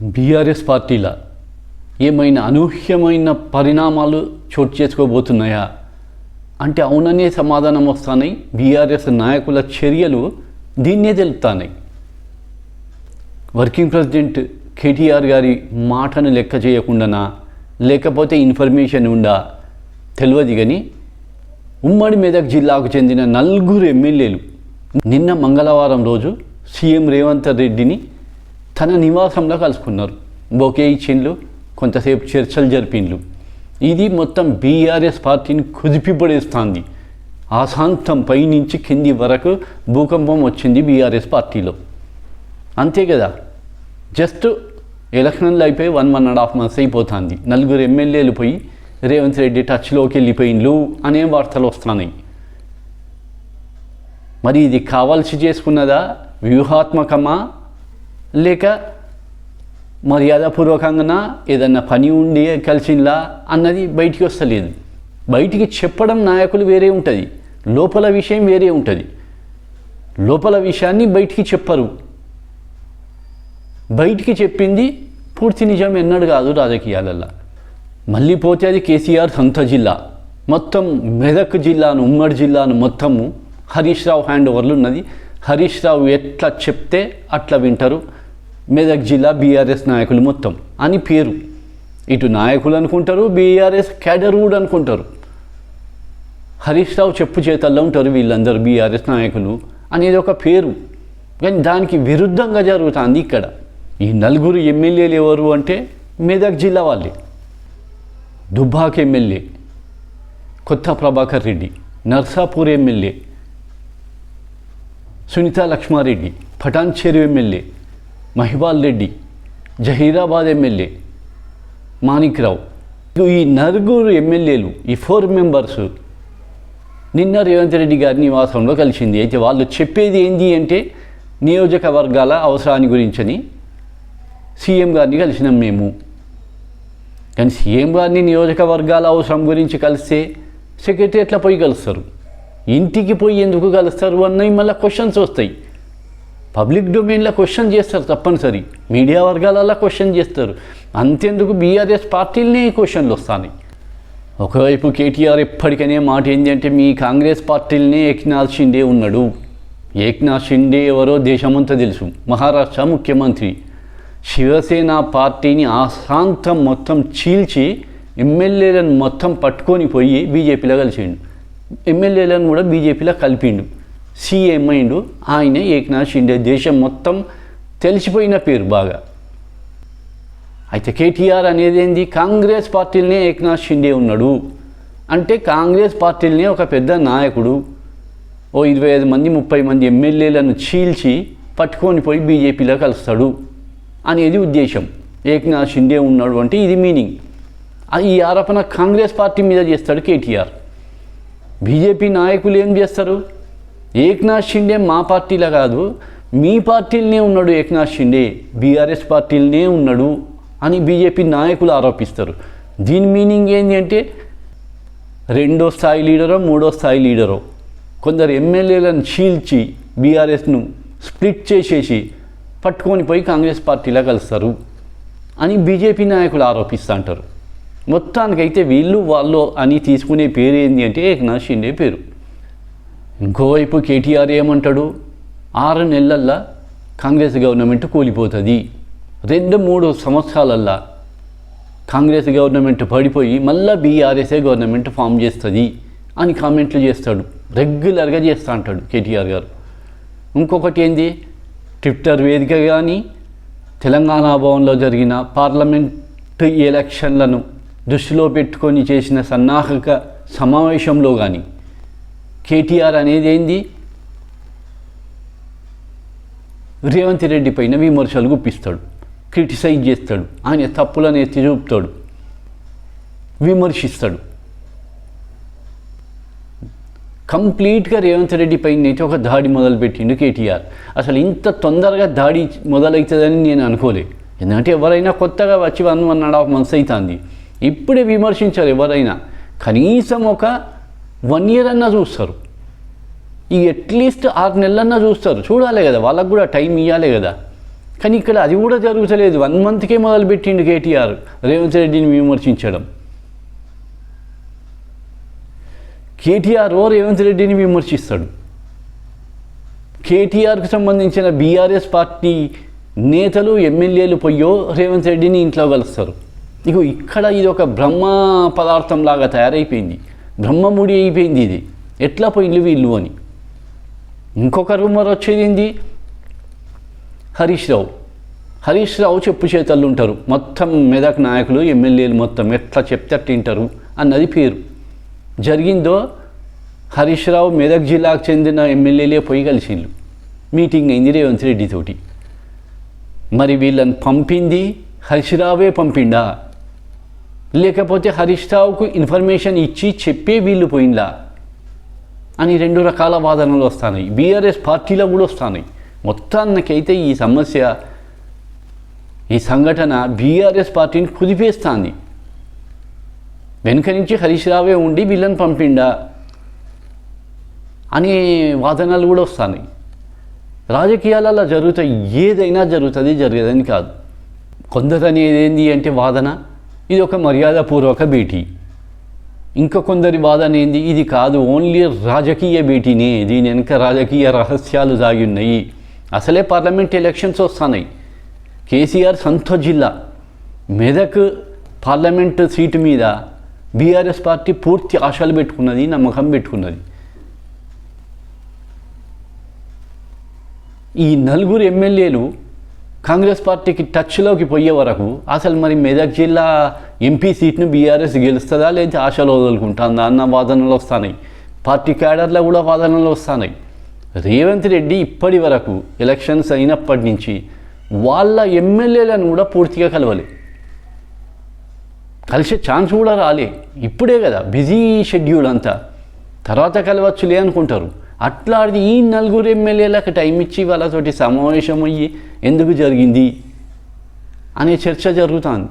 BRS పార్టీల ఏమైనా అనూహ్యమైన పరిణామాలు చోటు చేసుకోబోతున్నాయా? అంటే అవుననే సమాధానం వస్తున్నాయి బీఆర్ఎస్ నాయకుల చర్యలు దీన్నే తెలుపుతున్నాయి వర్కింగ్ ప్రెసిడెంట్ కేటీఆర్ గారి మాటను లెక్క చేయకుండానా? లేకపోతే ఇన్ఫర్మేషన్ ఉందా? తెలియదు కానీ ఉమ్మడి మెదక్ జిల్లాకు చెందిన నలుగురు ఎమ్మెల్యేలు నిన్న మంగళవారం రోజు సీఎం రేవంత్ రెడ్డిని తన నివాసంలో కలుసుకున్నారు. బొకే ఇచ్చిండ్లు కొంతసేపు చర్చలు జరిపిండ్లు. ఇది మొత్తం బీఆర్ఎస్ పార్టీని కుదిపిపడేస్తుంది. ఆశాంతం పైనుంచి కింది వరకు భూకంపం వచ్చింది బీఆర్ఎస్ పార్టీలో. అంతే కదా? జస్ట్ ఎలక్షన్లు అయిపోయి one one and half months అయిపోతుంది. నలుగురు ఎమ్మెల్యేలు పోయి రేవంత్ రెడ్డి టచ్లోకి వెళ్ళిపోయిండ్లు అనే వార్తలు వస్తున్నాయి. మరి ఇది కావాల్సి చేసుకున్నదా? వ్యూహాత్మకమా? లేక మర్యాదపూర్వకంగా ఏదన్నా పని ఉండి కలిసిందా? అన్నది బయటికి వస్తలేదు. బయటికి చెప్పడం నాయకులు వేరే ఉంటుంది. లోపల విషయం వేరే ఉంటుంది. లోపల విషయాన్ని బయటికి చెప్పరు. బయటికి చెప్పింది పూర్తి నిజం ఎన్నడు కాదు రాజకీయాలల్లో. మళ్ళీ పోతే అది కేసీఆర్ సొంత జిల్లా. మొత్తం మెదక్ జిల్లాను ఉమ్మడి జిల్లాను మొత్తము హరీష్ రావు హ్యాండ్ ఓవర్లు ఉన్నది. హరీష్ రావు ఎట్లా చెప్తే అట్లా వింటారు. మెదక్ జిల్లా బీఆర్ఎస్ నాయకులు మొత్తం. అని పేరు. ఇటు నాయకులు అనుకుంటారు బీఆర్ఎస్ క్యాడర్వుడ్ అనుకుంటారు. హరీష్ రావు చెప్పు చేతల్లో ఉంటారు వీళ్ళందరూ బీఆర్ఎస్ నాయకులు అనేది ఒక పేరు. కానీ దానికి విరుద్ధంగా జరుగుతుంది ఇక్కడ. ఈ నలుగురు ఎమ్మెల్యేలు ఎవరు అంటే మెదక్ జిల్లా వాళ్ళే. Dubbak MLA. Kotha Prabhakar Reddy. Narsapur MLA. Sunitha Laxma Reddy. Patancheru MLA. Mahipal Reddy Zaheerabad MLA Manikrao ఈ నలుగురు ఎమ్మెల్యేలు ఈ ఫోర్ మెంబర్స్ నిన్న రేవంత్ రెడ్డి గారి నివాసంలో కలిసింది. అయితే వాళ్ళు చెప్పేది ఏంటి అంటే నియోజకవర్గాల అవసరాన్ని గురించని సీఎం గారిని కలిసినాం మేము. కానీ సీఎం గారిని నియోజకవర్గాల అవసరం గురించి కలిస్తే సెక్రటరీ ఎట్లా పోయి కలుస్తారు. ఇంటికి పోయి ఎందుకు కలుస్తారు అన్నవి మళ్ళీ క్వశ్చన్స్ వస్తాయి. పబ్లిక్ డొమైన్లో క్వశ్చన్ చేస్తారు తప్పనిసరి. మీడియా వర్గాలలో క్వశ్చన్ చేస్తారు. అంతెందుకు బీఆర్ఎస్ పార్టీలనే క్వశ్చన్లు వస్తాయి ఒకవైపు కేటీఆర్ ఎప్పటికనే మాట ఏంటంటే మీ కాంగ్రెస్ పార్టీలనే ఏక్నాథ్ షిండే ఉన్నాడు. ఏక్నాథ్ షిండే ఎవరో దేశమంతా తెలుసు. మహారాష్ట్ర ముఖ్యమంత్రి. శివసేన పార్టీని ఆశాంతం మొత్తం చీల్చి ఎమ్మెల్యేలను మొత్తం పట్టుకొని పోయి బీజేపీలో కలిసిండు. ఎమ్మెల్యేలను కూడా బీజేపీలో కలిపిండు. సీఎం అయిండు ఆయన ఏక్నాథ్ షిండే. దేశం మొత్తం తెలిసిపోయిన పేరు బాగా. అయితే కేటీఆర్ అనేది ఏంది కాంగ్రెస్ పార్టీలనే ఏక్నాథ్ షిండే ఉన్నాడు. అంటే కాంగ్రెస్ పార్టీలనే ఒక పెద్ద నాయకుడు. ఓ ఇరవై ఐదు మంది ముప్పై మంది ఎమ్మెల్యేలను చీల్చి పట్టుకొని పోయి బీజేపీలో కలుస్తాడు అనేది ఉద్దేశం. ఏక్నాథ్ షిండే ఉన్నాడు అంటే ఇది మీనింగ్. ఈ ఆరోపణ కాంగ్రెస్ పార్టీ మీద చేస్తాడు కేటీఆర్. బీజేపీ నాయకులు ఏం చేస్తారు? ఏక్నాథ్ షిండే మా పార్టీలో కాదు మీ పార్టీలనే ఉన్నాడు ఏక్నాథ్ షిండే బీఆర్ఎస్ పార్టీలనే ఉన్నాడు అని బీజేపీ నాయకులు ఆరోపిస్తారు. దీని మీనింగ్ ఏంటి అంటే రెండో స్థాయి లీడరో మూడో స్థాయి లీడరో కొందరు ఎమ్మెల్యేలను చీల్చి బీఆర్ఎస్ను స్ప్లిట్ చేసేసి పట్టుకొని పోయి కాంగ్రెస్ పార్టీలో కలుస్తారు అని బీజేపీ నాయకులు ఆరోపిస్తూ అంటారు. మొత్తానికైతే వీళ్ళు వాళ్ళు అని తీసుకునే పేరు ఏంటి అంటే ఏకనాథ్ షిండే పేరు. ఇంకోవైపు కేటీఆర్ ఏమంటాడు? ఆరు నెలల్లో కాంగ్రెస్ గవర్నమెంట్ కూలిపోతుంది. రెండు మూడు సంవత్సరాలల్లా కాంగ్రెస్ గవర్నమెంట్ పడిపోయి మళ్ళీ బీఆర్ఎస్ఏ గవర్నమెంట్ ఫామ్ చేస్తుంది అని కామెంట్లు చేస్తాడు. రెగ్యులర్గా చేస్తా అంటాడు కేటీఆర్ గారు. ఇంకొకటి ఏంది? ట్విట్టర్ వేదిక కానీ తెలంగాణ భవన్లో జరిగిన పార్లమెంట్ ఎలక్షన్లను దృష్టిలో పెట్టుకొని చేసిన సన్నాహక సమావేశంలో కానీ కేటీఆర్ అనేది ఏంది? రేవంత్ రెడ్డి పైన విమర్శలు గుప్పిస్తాడు క్రిటిసైజ్ చేస్తాడు ఆయన తప్పులను ఎత్తి చూపుతాడు విమర్శిస్తాడు. కంప్లీట్గా రేవంత్ రెడ్డి పైన అయితే ఒక దాడి మొదలుపెట్టిండు కేటీఆర్. అసలు ఇంత తొందరగా దాడి మొదలవుతుందని నేను అనుకోలే. ఎందుకంటే ఎవరైనా కొత్తగా వచ్చి one one and half months అవుతుంది ఇప్పుడే విమర్శించారు ఎవరైనా. కనీసం ఒక వన్ ఇయర్ అన్నా చూస్తారు. ఈ అట్లీస్ట్ ఆరు నెలలన్నా చూస్తారు. చూడాలి కదా వాళ్ళకు కూడా టైం ఇవ్వాలి కదా. కానీ ఇక్కడ అది కూడా జరుగుతలేదు. వన్ మంత్కే మొదలుపెట్టిండు కేటీఆర్ రేవంత్ రెడ్డిని విమర్శించడం. కేటీఆర్ ఓ రేవంత్ రెడ్డిని విమర్శిస్తాడు. కేటీఆర్కు సంబంధించిన బీఆర్ఎస్ పార్టీ నేతలు ఎమ్మెల్యేలు పోయో రేవంత్ రెడ్డిని ఇంట్లో కలుస్తారు. ఇక ఇక్కడ ఇది ఒక బ్రహ్మ పదార్థం లాగా తయారైపోయింది. బ్రహ్మముడి అయిపోయింది ఇది. ఎట్లా పోయింది వీళ్ళు అని? ఇంకొక రూమర్ వచ్చేది ఏంది? హరీష్ రావు. హరీష్ రావు చెప్పు చేతలు ఉంటారు. మొత్తం మెదక్ నాయకులు ఎమ్మెల్యేలు మొత్తం ఎట్లా చెప్తే తింటారు అన్నది పేరు. జరిగిందో హరీష్ రావు మెదక్ జిల్లాకు చెందిన ఎమ్మెల్యేలే పోయి కలిసిండు మీటింగ్ అయింది రేవంత్ రెడ్డితోటి మరి వీళ్ళని పంపింది హరీష్ రావే పంపిండా? లేకపోతే హరీష్ రావుకు ఇన్ఫర్మేషన్ ఇచ్చి చెప్పే వీళ్ళు పోయిందా అని రెండు రకాల వాదనలు వస్తున్నాయి బీఆర్ఎస్ పార్టీలో కూడా వస్తున్నాయి మొత్తానికైతే ఈ సమస్య ఈ సంఘటన బీఆర్ఎస్ పార్టీని కుదిపేస్తుంది. వెనుక నుంచి హరీష్ రావే ఉండి వీళ్ళని పంపిండా? అనే వాదనలు కూడా వస్తున్నాయి రాజకీయాలలో జరుగుతాయి. ఏదైనా జరుగుతుంది జరగదని కాదు. కొందరు అనేది ఏంది అంటే వాదన? ఇది ఒక మర్యాదపూర్వక భేటీ. ఇంకా కొందరి వాదన ఏంది ఇది కాదు ఓన్లీ రాజకీయ భేటీనే. దీని వెనుక రాజకీయ రహస్యాలు దాగి ఉన్నాయి అసలే పార్లమెంట్ ఎలక్షన్స్ వస్తున్నాయి కేసీఆర్ సంతో జిల్లా. మెదక్ పార్లమెంట్ సీటు మీద బీఆర్ఎస్ పార్టీ పూర్తి ఆశలు పెట్టుకున్నది నమ్మకం పెట్టుకున్నది. ఈ నలుగురు ఎమ్మెల్యేలు కాంగ్రెస్ పార్టీకి టచ్లోకి పోయే వరకు అసలు మరి మెదక్ జిల్లా ఎంపీ సీట్ను బీఆర్ఎస్ గెలుస్తుందా లేదా ఆశలు వదులుకుంటుందా అన్న వాదనలు వస్తున్నాయి పార్టీ క్యాడర్లో కూడా వాదనలు వస్తున్నాయి రేవంత్ రెడ్డి ఇప్పటి వరకు ఎలక్షన్స్ అయినప్పటి నుంచి వాళ్ళ ఎమ్మెల్యేలను కూడా పూర్తిగా కలవలే. కలిసే ఛాన్స్ కూడా రాలే. ఇప్పుడే కదా బిజీ షెడ్యూల్ అంతా. తర్వాత కలవచ్చులే అనుకుంటారు. అట్లాంటిది ఈ నలుగురు ఎమ్మెల్యేలకు టైం ఇచ్చి వాళ్ళతోటి సమావేశం అయ్యి ఎందుకు జరిగింది అనే చర్చ జరుగుతుంది.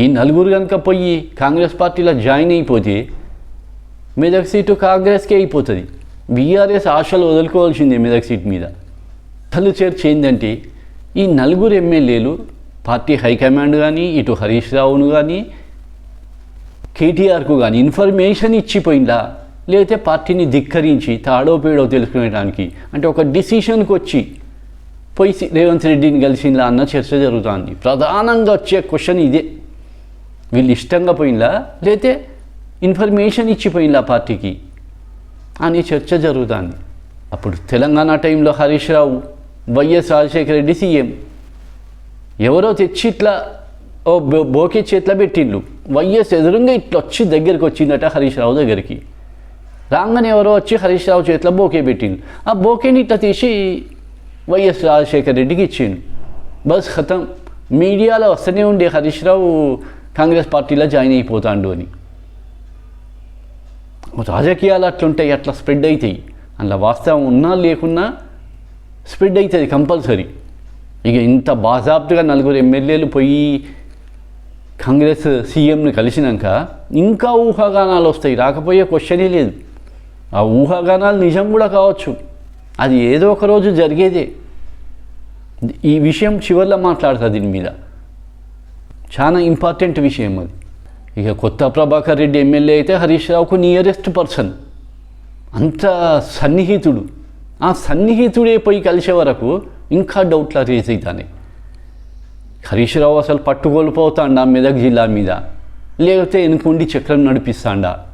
ఈ నలుగురు కనుక పోయి కాంగ్రెస్ పార్టీలో జాయిన్ అయిపోతే మెదక్ సీటు కాంగ్రెస్కే అయిపోతుంది. బీఆర్ఎస్ ఆశలు వదులుకోవాల్సిందే మెదక్ సీట్ మీద. అసలు చర్చ ఏంటంటే ఈ నలుగురు ఎమ్మెల్యేలు పార్టీ హైకమాండ్ కానీ ఇటు హరీష్ రావును కానీ కేటీఆర్కు కానీ ఇన్ఫర్మేషన్ ఇచ్చిపోయిందా? లేకపోతే పార్టీని ధిక్కరించి తాడో పేడో తెలుసుకునేటానికి అంటే ఒక డిసిషన్కి వచ్చి పోయి సి- రేవంత్ రెడ్డిని కలిసిందా అన్న చర్చ జరుగుతుంది. ప్రధానంగా వచ్చే క్వశ్చన్ ఇదే. వీళ్ళు ఇష్టంగా పోయిందా? లేతే ఇన్ఫర్మేషన్ ఇచ్చిపోయిందా పార్టీకి? అని చర్చ జరుగుతుంది. అప్పుడు తెలంగాణ టైంలో హరీష్ రావు వైఎస్ రాజశేఖర రెడ్డి సీఎం. ఎవరో తెచ్చి ఇట్లా ఓ బో- బోకే చేతిలో పెట్టిండ్రు వైఎస్ ఎదురుగా ఇట్లా వచ్చి దగ్గరికి వచ్చిందట హరీష్ రావు దగ్గరికి. రాగానే ఎవరో వచ్చి హరీష్ రావు చేతిలో బోకే పెట్టిండు ఆ బోకేని ఇట్లా తీసి వైఎస్ రాజశేఖర్ రెడ్డికి ఇచ్చిండు బస్ ఖతం మీడియాలో వస్తూనే ఉండే హరీష్ రావు కాంగ్రెస్ పార్టీలో జాయిన్ అయిపోతాడు అని రాజకీయాలు అట్లుంటాయి అట్లా స్ప్రెడ్ అవుతాయి అందులో వాస్తవం ఉన్నా లేకున్నా స్ప్రెడ్ అవుతుంది కంపల్సరీ ఇక ఇంత బాజాబ్తుగా నలుగురు ఎమ్మెల్యేలు పోయి కాంగ్రెస్ సీఎంని కలిసినాక ఇంకా ఊహాగానాలు వస్తాయి రాకపోయే క్వశ్చనే లేదు ఆ ఊహాగానాలు నిజం కూడా కావచ్చు. అది ఏదో ఒక రోజు జరిగేదే. ఈ విషయం చివరిలో మాట్లాడతా దీని మీద. చాలా ఇంపార్టెంట్ విషయం అది. ఇక కొత్త ప్రభాకర్ రెడ్డి ఎమ్మెల్యే అయితే హరీష్ రావుకు నియరెస్ట్ పర్సన్ అంత సన్నిహితుడు. ఆ సన్నిహితుడే పోయి కలిసే వరకు ఇంకా డౌట్లా రేజ్ అవుతానే హరీష్ రావు అసలు పట్టుకోల్పోతాడా మెదక్ జిల్లా మీద? లేకపోతే ఎనుకుండి చక్రం నడిపిస్తాడా?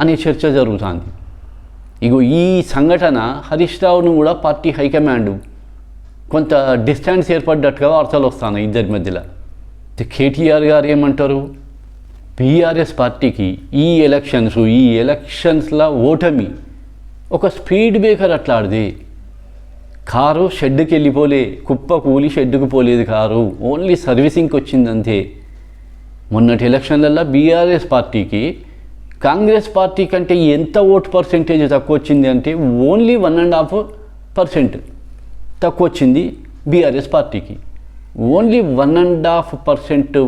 అనే చర్చ జరుగుతుంది. ఇగో ఈ సంఘటన హరీష్ రావును కూడా పార్టీ హైకమాండ్ కొంత డిస్టెన్స్ ఏర్పడ్డట్టుగా వార్తలు వస్తున్నాయి ఇద్దరి మధ్యలో. కేటీఆర్ గారు ఏమంటారు? బీఆర్ఎస్ పార్టీకి ఈ ఎలక్షన్స్ ఈ ఎలక్షన్స్లో ఓటమి ఒక స్పీడ్ బ్రేకర్ అట్లాడిది కారు షెడ్కి వెళ్ళిపోలే కుప్ప కూలి షెడ్డుకు పోలేదు కారు ఓన్లీ సర్వీసింగ్కి వచ్చిందంతే మొన్నటి ఎలక్షన్లలో బీఆర్ఎస్ పార్టీకి కాంగ్రెస్ పార్టీ కంటే ఎంత ఓటు పర్సెంటేజ్ తక్కువ వచ్చింది అంటే only one and half percent తక్కువ వచ్చింది బీఆర్ఎస్ పార్టీకి. Only one and half percent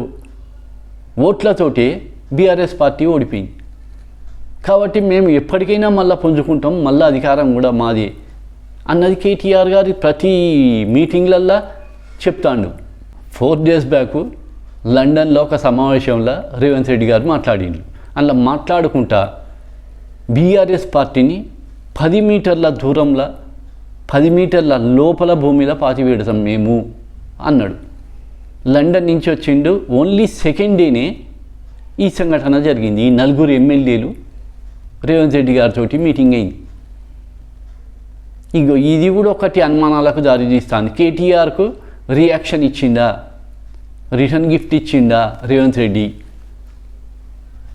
ఓట్లతోటే BRS party ఓడిపోయింది. కాబట్టి మేము ఎప్పటికైనా మళ్ళీ పుంజుకుంటాం మళ్ళీ అధికారం కూడా మాదే అన్నది కేటీఆర్ గారి ప్రతి మీటింగ్లల్లో చెప్తాండు. ఫోర్ డేస్ బ్యాక్ లండన్లో ఒక సమావేశంలో రేవంత్ రెడ్డి గారు మాట్లాడిండు. అందులో మాట్లాడుకుంటా. బీఆర్ఎస్ పార్టీని పది మీటర్ల దూరంలో పది మీటర్ల లోపల భూమిలో పాతివేడతాం మేము అన్నాడు. లండన్ నుంచి వచ్చిండు. ఓన్లీ సెకండ్ డేనే ఈ సంఘటన జరిగింది. ఈ నలుగురు ఎమ్మెల్యేలు రేవంత్ రెడ్డి గారితో మీటింగ్ అయింది. ఇగో ఇది కూడా ఒకటి అనుమానాలకు దారితీస్తాను కేటీఆర్కు రియాక్షన్ ఇచ్చిందా రిటర్న్ గిఫ్ట్ ఇచ్చిందా రేవంత్ రెడ్డి?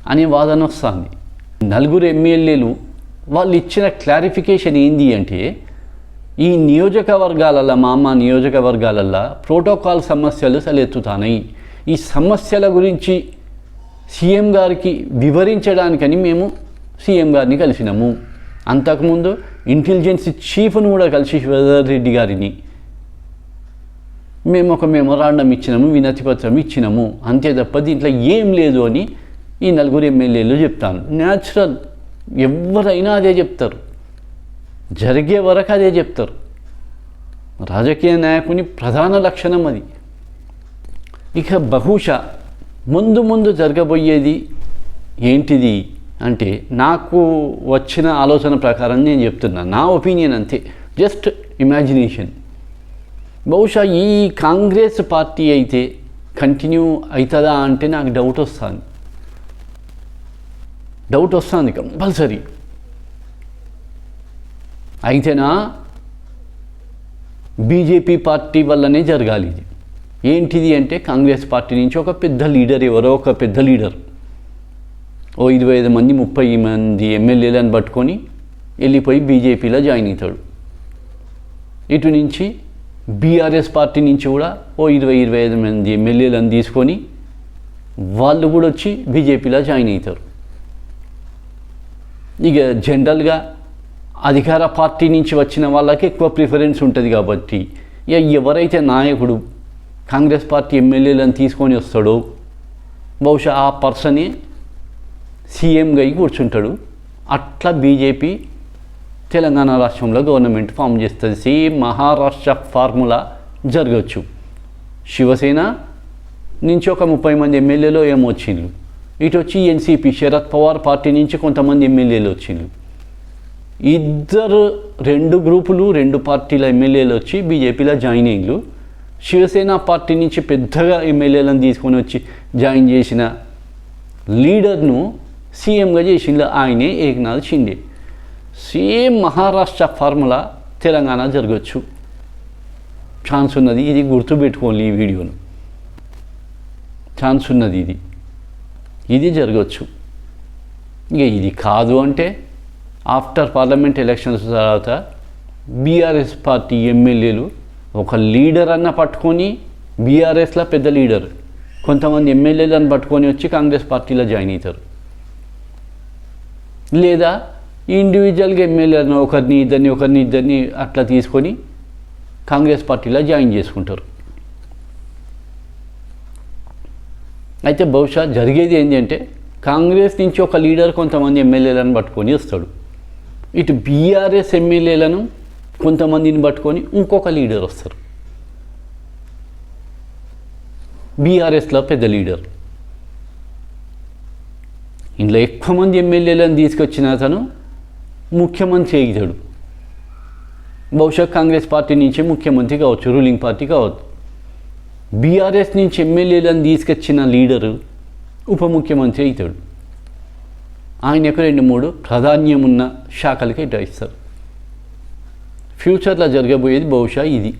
అనే వాదన వస్తుంది నలుగురు ఎమ్మెల్యేలు వాళ్ళు ఇచ్చిన క్లారిఫికేషన్ ఏంటి అంటే ఈ నియోజకవర్గాలలో మా అమ్మ నియోజకవర్గాలలో ప్రోటోకాల్ సమస్యలు తలెత్తుతాయి ఈ సమస్యల గురించి సీఎం గారికి వివరించడానికని మేము సీఎం గారిని కలిసినాము. అంతకుముందు ఇంటెలిజెన్స్ చీఫ్ను కూడా కలిసి శివధర్ రెడ్డి గారిని మేము ఒక మెమొరాండం ఇచ్చినాము వినతిపత్రం ఇచ్చినాము. అంతే తప్ప దీంట్లో ఏం లేదు అని ఈ నలుగురు ఎమ్మెల్యేలు చెప్తాను. న్యాచురల్ ఎవరైనా అదే చెప్తారు. జరిగే వరకు అదే చెప్తారు. రాజకీయ నాయకుని ప్రధాన లక్షణం అది. ఇక బహుశా ముందు ముందు జరగబోయేది ఏంటిది అంటే నాకు వచ్చిన ఆలోచన ప్రకారం నేను చెప్తున్నా. నా ఒపీనియన్ అంతే. జస్ట్ ఇమాజినేషన్ బహుశా ఈ కాంగ్రెస్ పార్టీ అయితే కంటిన్యూ అవుతుందా అంటే నాకు డౌట్ వస్తుంది. డౌట్ వస్తుంది కంపల్సరీ. అయితేనా? బీజేపీ పార్టీ వల్లనే జరగాలి ఇది. ఏంటిది అంటే కాంగ్రెస్ పార్టీ నుంచి ఒక పెద్ద లీడర్ ఎవరో ఒక పెద్ద లీడర్. ఓ ఇరవై ఐదు మంది ముప్పై మంది ఎమ్మెల్యేలను పట్టుకొని వెళ్ళిపోయి బీజేపీలో జాయిన్ అవుతాడు. ఇటు నుంచి బీఆర్ఎస్ పార్టీ నుంచి కూడా ఓ ఇరవై ఇరవై ఐదు మంది ఎమ్మెల్యేలను తీసుకొని వాళ్ళు కూడా వచ్చి బీజేపీలో జాయిన్ అవుతారు. ఇక జనరల్గా అధికార పార్టీ నుంచి వచ్చిన వాళ్ళకి ఎక్కువ ప్రిఫరెన్స్ ఉంటుంది కాబట్టి ఇక ఎవరైతే నాయకుడు కాంగ్రెస్ పార్టీ ఎమ్మెల్యేలను తీసుకొని వస్తాడో బహుశా ఆ పర్సనే సీఎంగా అయి కూర్చుంటాడు. అట్లా బీజేపీ తెలంగాణ రాష్ట్రంలో గవర్నమెంట్ ఫామ్ చేస్తుంది. సేమ్ మహారాష్ట్ర ఫార్ములా జరగచ్చు. శివసేన నుంచి ఒక ముప్పై మంది ఎమ్మెల్యేలో ఏమో వచ్చిండ్రు ఇటు వచ్చి ఎన్సీపీ శరద్ పవార్ పార్టీ నుంచి కొంతమంది ఎమ్మెల్యేలు వచ్చిండ్రు. ఇద్దరు రెండు గ్రూపులు రెండు పార్టీల ఎమ్మెల్యేలు వచ్చి బీజేపీలో జాయిన్ అయ్యిండ్రు శివసేన పార్టీ నుంచి పెద్దగా ఎమ్మెల్యేలను తీసుకొని వచ్చి జాయిన్ చేసిన లీడర్ను సీఎంగా చేసిండు ఆయనే ఏకనాథ్ షిండే. సేమ్ మహారాష్ట్ర ఫార్ములా తెలంగాణ జరగచ్చు. ఛాన్స్ ఉన్నది ఇది గుర్తుపెట్టుకోండి ఈ వీడియోను. ఛాన్స్ ఉన్నది ఇది. ఇది జరగచ్చు. ఇక ఇది కాదు అంటే ఆఫ్టర్ పార్లమెంట్ ఎలక్షన్స్ తర్వాత బీఆర్ఎస్ పార్టీ ఎమ్మెల్యేలు ఒక లీడర్ అన్న పట్టుకొని బీఆర్ఎస్లో పెద్ద లీడర్. కొంతమంది ఎమ్మెల్యేలను పట్టుకొని వచ్చి కాంగ్రెస్ పార్టీలో జాయిన్ అవుతారు. లేదా ఇండివిజువల్గా ఎమ్మెల్యేలను ఒకరిని ఇద్దరిని ఒకరిని ఇద్దరిని అట్లా తీసుకొని కాంగ్రెస్ పార్టీలో జాయిన్ చేసుకుంటారు. అయితే బహుశా జరిగేది ఏంటి అంటే కాంగ్రెస్ నుంచి ఒక లీడర్ కొంతమంది ఎమ్మెల్యేలను పట్టుకొని వస్తాడు. ఇటు బీఆర్ఎస్ ఎమ్మెల్యేలను కొంతమందిని పట్టుకొని ఇంకొక లీడర్ వస్తారు. బీఆర్ఎస్లో పెద్ద లీడర్. ఇందులో ఎక్కువ మంది ఎమ్మెల్యేలను తీసుకొచ్చిన అతను ముఖ్యమంత్రి అవుతాడు బహుశా కాంగ్రెస్ పార్టీ నుంచి ముఖ్యమంత్రి కావచ్చు రూలింగ్ పార్టీ కావచ్చు. బీఆర్ఎస్ నుంచి ఎమ్మెల్యేలను తీసుకొచ్చిన లీడరు ఉప ముఖ్యమంత్రి అవుతాడు. ఆయనకు రెండు మూడు? ప్రాధాన్యం ఉన్న శాఖలకి కేటాయిస్తారు ఫ్యూచర్లో జరగబోయేది బహుశా ఇది.